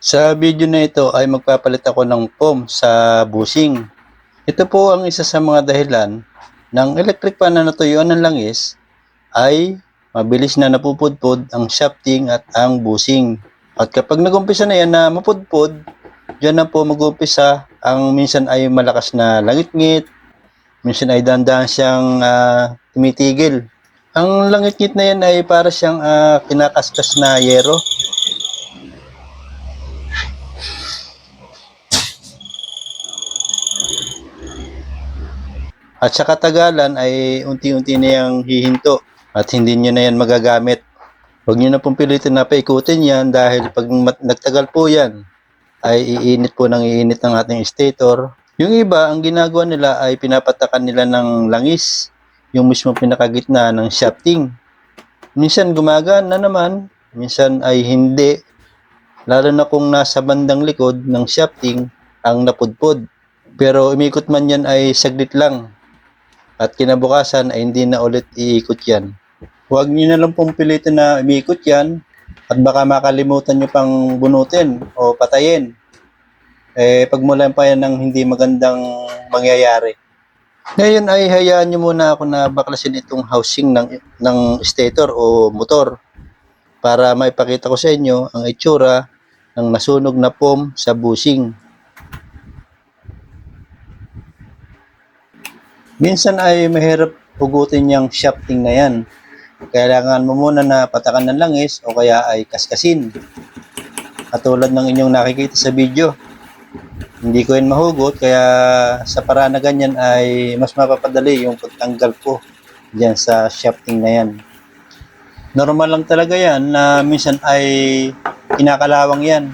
Sa video na ito ay magpapalit ako ng foam sa bushing. Ito po ang isa sa mga dahilan ng electric fan na natuyuan ng langis ay mabilis na napupudpod ang shafting at ang bushing. At kapag nagumpisa na yan na mapudpod, dyan na po mag-umpisa ang minsan ay malakas na langit-ngit, minsan ay dandahan siyang ah, tumitigil. Ang langit-ngit na yan ay para siyang ah, kinakaskas na yero. At sa katagalan ay unti-unti na yung hihinto at hindi nyo na yan magagamit. Huwag nyo na pong pilitin na paikutin yan dahil pag nagtagal po yan ay iinit po ng iinit ng ating stator. Yung iba, ang ginagawa nila ay pinapatakan nila ng langis, yung mismo pinakagitna ng shafting. Minsan gumagana naman, minsan ay hindi. Lalo na kung nasa bandang likod ng shafting ang napudpod. Pero umikot man yan ay saglit lang. At kinabukasan ay hindi na ulit iikot yan. Huwag niyo na lang pong pilitin na umikot yan at baka makalimutan nyo pang bunutin o patayin. Eh, pagmulan pa yan ng hindi magandang mangyayari. Ngayon ay hayaan nyo muna ako na baklasin itong housing ng, ng stator o motor para maipakita ko sa inyo ang itsura ng nasunog na foam sa bushing. Minsan ay mahirap hugutin yung shafting na yan. Kailangan mo muna na patakan ng langis o kaya ay kaskasin. Katulad ng inyong nakikita sa video. Hindi ko yan mahugot kaya sa paraan na ganyan ay mas mapapadali yung pagtanggal ko dyan sa shafting na yan. Normal lang talaga yan na minsan ay kinakalawang yan.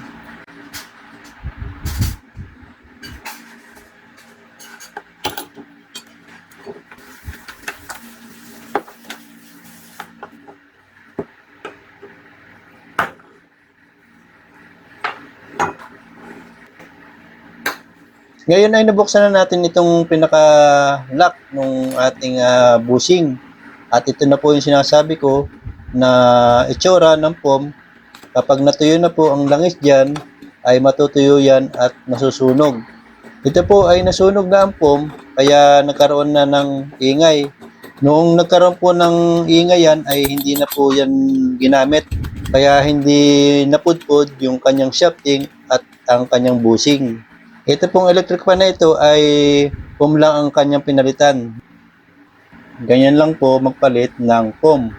Ngayon ay nabuksan na natin itong pinaka-lock ng ating ah, bushing. At ito na po yung sinasabi ko na itsura ng foam. Kapag natuyo na po ang langis dyan, ay matutuyo yan at nasusunog. Ito po ay nasunog na ang foam, kaya nagkaroon na ng ingay. Noong nagkaroon po ng ingay yan, ay hindi na po yan ginamit. Kaya hindi napudpod yung kanyang shafting at ang kanyang bushing. Ito pong electric fan na ito ay foam lang ang kanyang pinalitan. Ganyan lang po magpalit ng foam.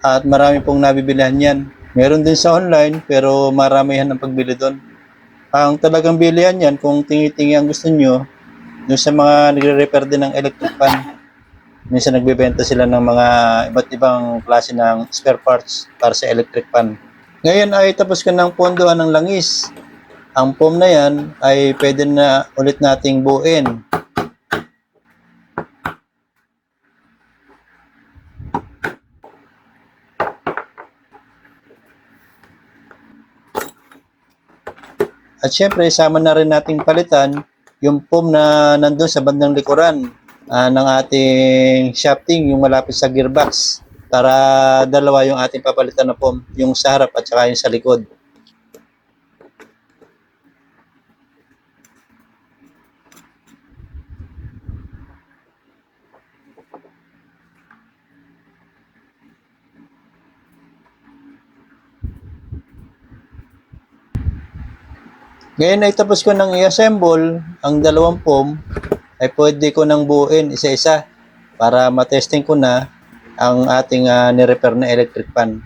At marami pong nabibilihan yan. Meron din sa online pero maramihan ang pagbili doon. Ang talagang bilihan yan kung tingi-tingi ang gusto nyo doon sa mga nagre-repair din ng electric fan. Minsan nagbebenta sila ng mga iba't ibang klase ng spare parts para sa electric fan. Ngayon ay tapos ka ng pondohan ng langis ang foam na yan ay pwede na ulit nating buuin. At syempre, sama na rin nating palitan yung foam na nandun sa bandang likuran ah, ng ating shafting, yung malapit sa gearbox. Para dalawa yung ating papalitan na foam, yung sa harap at saka yung sa likod. Ngayon ay tapos ko nang i-assemble ang dalawang foam ay pwede ko nang buuin isa-isa para matesting ko na ang ating uh, ni-repair na electric fan.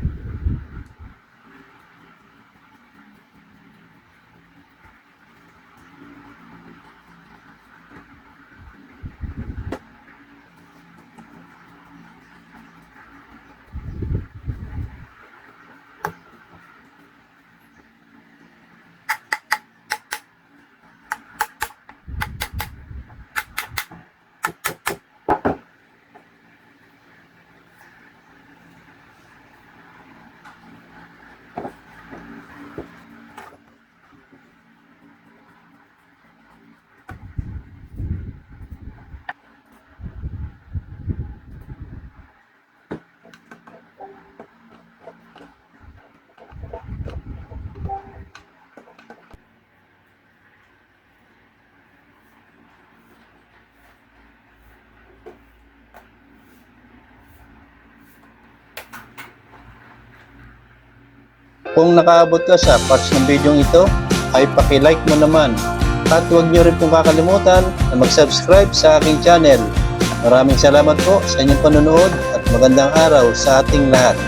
Kung nakaabot ka sa parts ng video ito, ay paki-like mo naman. At huwag niyo rin pong kakalimutan na mag-subscribe sa aking channel. Maraming salamat po sa inyong panonood at magandang araw sa ating lahat.